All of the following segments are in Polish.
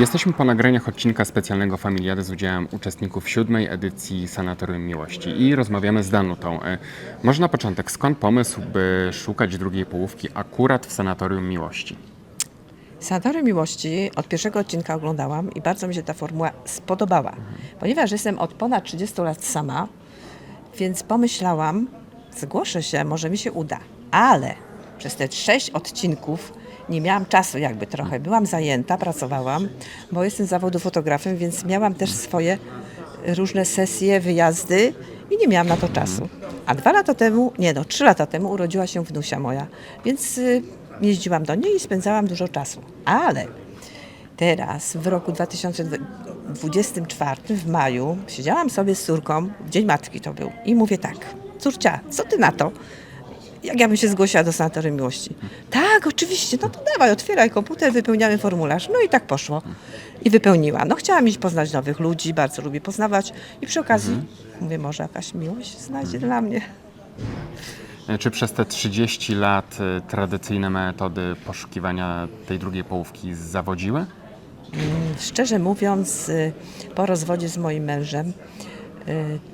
Jesteśmy po nagraniach odcinka specjalnego Familiady z udziałem uczestników siódmej edycji Sanatorium Miłości i rozmawiamy z Danutą. E, Może na początek, skąd pomysł, by szukać drugiej połówki akurat w Sanatorium Miłości? Sanatorium Miłości od pierwszego odcinka oglądałam i bardzo mi się ta formuła spodobała. Ponieważ jestem od ponad 30 lat sama, więc pomyślałam, zgłoszę się, może mi się uda. Ale przez te sześć odcinków nie miałam czasu jakby trochę. Byłam zajęta, pracowałam, bo jestem zawodu fotografem, więc miałam też swoje różne sesje, wyjazdy i nie miałam na to czasu. A dwa lata temu, nie no, trzy lata temu urodziła się wnusia moja, więc y, jeździłam do niej i spędzałam dużo czasu. Ale teraz, w roku 2024, w maju, siedziałam sobie z córką, Dzień Matki to był, i mówię tak, córcia, co ty na to? Jak ja bym się zgłosiła do Sanatorium Miłości? Tak, oczywiście, no to dawaj, otwieraj komputer, wypełniamy formularz. No i tak poszło. I wypełniła. No chciałam iść poznać nowych ludzi, bardzo lubię poznawać. I przy okazji mówię, może jakaś miłość znajdzie dla mnie. E, Czy przez te 30 lat e, tradycyjne metody poszukiwania tej drugiej połówki zawodziły? Szczerze mówiąc, y, po rozwodzie z moim mężem,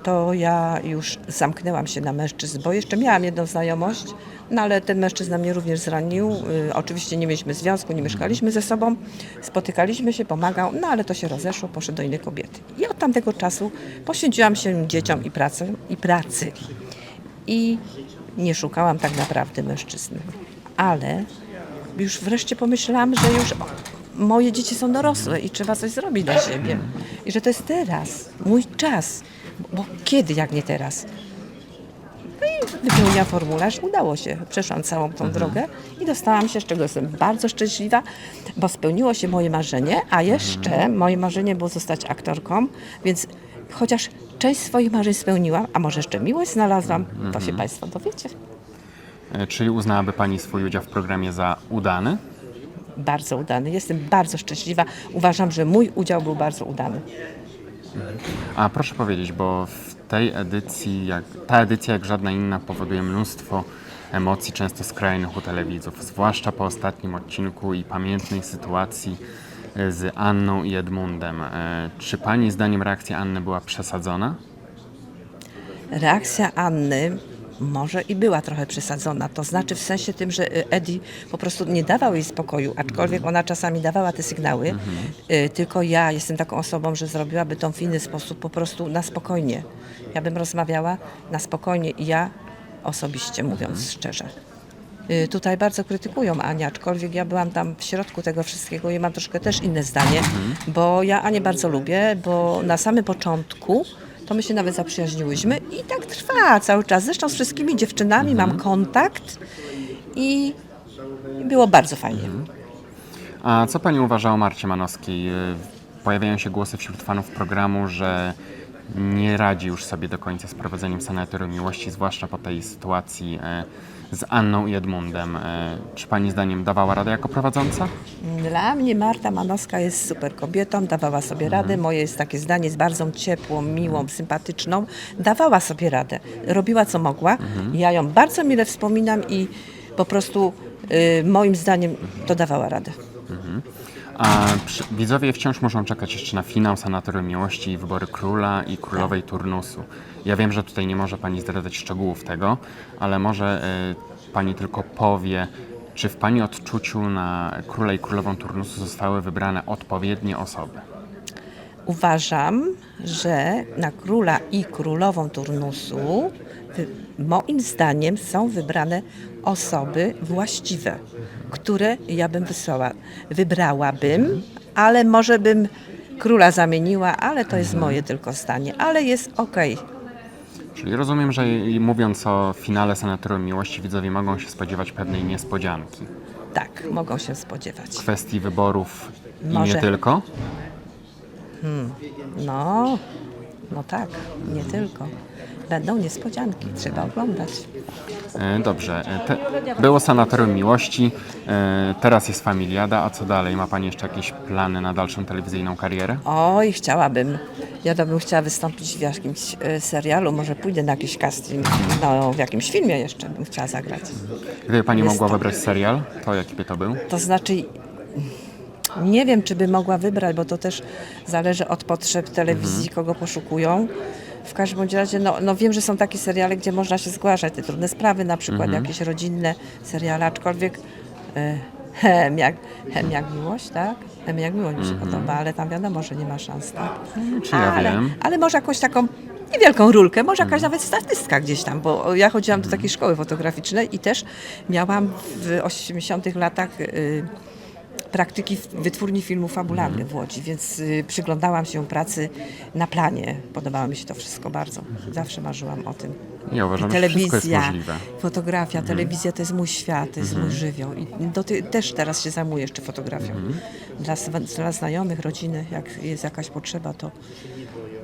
to ja już zamknęłam się na mężczyzn, bo jeszcze miałam jedną znajomość, no ale ten mężczyzna mnie również zranił. Y, Oczywiście nie mieliśmy związku, nie mieszkaliśmy ze sobą, spotykaliśmy się, pomagał, no ale to się rozeszło, poszedł do innej kobiety. I od tamtego czasu poświęciłam się dzieciom i pracy. I, pracy. I nie szukałam tak naprawdę mężczyzny. Ale już wreszcie pomyślałam, że już moje dzieci są dorosłe i trzeba coś zrobić dla siebie. I że to jest teraz, mój czas. Bo kiedy, jak nie teraz? No i wypełniłam formularz, udało się. Przeszłam całą tą drogę i dostałam się, z czego jestem bardzo szczęśliwa, bo spełniło się moje marzenie, a jeszcze moje marzenie było zostać aktorką, więc chociaż część swoich marzeń spełniłam, a może jeszcze miłość znalazłam, to się Państwo dowiecie. E, Czyli uznałaby Pani swój udział w programie za udany? Bardzo udany. Jestem bardzo szczęśliwa. Uważam, że mój udział był bardzo udany. A proszę powiedzieć, bo w tej edycji, jak, ta edycja jak żadna inna powoduje mnóstwo emocji, często skrajnych u telewidzów, zwłaszcza po ostatnim odcinku i pamiętnej sytuacji e, z Anną i Edmundem. E, Czy Pani zdaniem reakcja Anny była przesadzona? Reakcja Anny może i była trochę przesadzona. To znaczy w sensie tym, że y, Eddie po prostu nie dawał jej spokoju, aczkolwiek ona czasami dawała te sygnały. Y, Tylko ja jestem taką osobą, że zrobiłaby to w inny sposób, po prostu na spokojnie. Ja bym rozmawiała na spokojnie i ja osobiście mówiąc szczerze. Y, Tutaj bardzo krytykują Anię, aczkolwiek ja byłam tam w środku tego wszystkiego i mam troszkę też inne zdanie, bo ja Anię bardzo lubię, bo na samym początku to my się nawet zaprzyjaźniłyśmy i tak trwa cały czas. Zresztą z wszystkimi dziewczynami mam kontakt i i było bardzo fajnie. A co Pani uważa o Marcie Manowskiej? E, Pojawiają się głosy wśród fanów programu, że nie radzi już sobie do końca z prowadzeniem Sanatorium Miłości, zwłaszcza po tej sytuacji e, z Anną i Edmundem. E, Czy Pani zdaniem dawała radę jako prowadząca? Dla mnie Marta Manowska jest super kobietą, dawała sobie radę. Moje jest takie zdanie, jest bardzo ciepłą, miłą, sympatyczną. Dawała sobie radę, robiła co mogła. Ja ją bardzo mile wspominam i po prostu y, moim zdaniem to dawała radę. A przy, widzowie wciąż muszą czekać jeszcze na finał Sanatorium Miłości i wybory króla i królowej turnusu. Ja wiem, że tutaj nie może Pani zdradzać szczegółów tego, ale może e, Pani tylko powie, czy w Pani odczuciu na króla i królową turnusu zostały wybrane odpowiednie osoby? Uważam, że na króla i królową turnusu moim zdaniem są wybrane osoby właściwe, które ja bym wysłała. Wybrałabym, ale może bym króla zamieniła, ale to jest moje tylko zdanie, ale jest okej. Czyli rozumiem, że i mówiąc o finale Sanatorium Miłości, widzowie mogą się spodziewać pewnej niespodzianki. Tak, mogą się spodziewać. Kwestii wyborów i Może. nie tylko. No, no tak, nie tylko. Będą niespodzianki, trzeba oglądać. E, Dobrze. E, Te, było Sanatorium Miłości, e, teraz jest Familiada, a co dalej? Ma Pani jeszcze jakieś plany na dalszą telewizyjną karierę? Oj, chciałabym. Ja to bym chciała wystąpić w jakimś e, serialu, może pójdę na jakiś casting, no w jakimś filmie jeszcze bym chciała zagrać. Gdyby Pani mogła wybrać serial, to jaki by to był? To znaczy, Nie wiem, czy by mogła wybrać, bo to też zależy od potrzeb telewizji, kogo poszukują. W każdym bądź razie, no, no wiem, że są takie seriale, gdzie można się zgłaszać, te trudne sprawy, na przykład jakieś rodzinne seriale, aczkolwiek e, hem, jak, hem jak miłość, tak? Hem jak miłość mi się podoba, ale tam wiadomo, że nie ma szans, tak? Czy ja ale, wiem? ale może jakąś taką niewielką rulkę, może jakaś nawet statystka gdzieś tam, bo ja chodziłam do takiej szkoły fotograficznej i też miałam w 80 latach y, praktyki wytwórni filmów fabularnych w Łodzi, więc y, przyglądałam się pracy na planie. Podobało mi się to wszystko bardzo. Zawsze marzyłam o tym. Ja uważam, I że wszystko jest telewizja, możliwe. fotografia, telewizja to jest mój świat, to jest mój żywioł. I ty, też teraz się zajmuję jeszcze fotografią. Dla, sw- dla znajomych, rodziny, jak jest jakaś potrzeba, to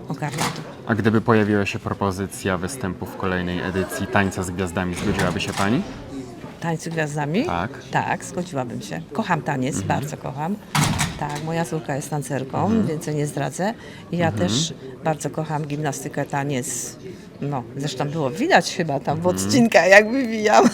ogarniam to. A gdyby pojawiła się propozycja występu w kolejnej edycji Tańca z Gwiazdami, zgodziłaby się pani? Tańcy gwiazdami? Tak. Tak, zgodziłabym się. Kocham taniec, bardzo kocham. Tak, moja córka jest tancerką, Mhm. więcej nie zdradzę. I ja też bardzo kocham gimnastykę, taniec. No, zresztą było widać chyba tam w Mhm. odcinkach, jak wywijam.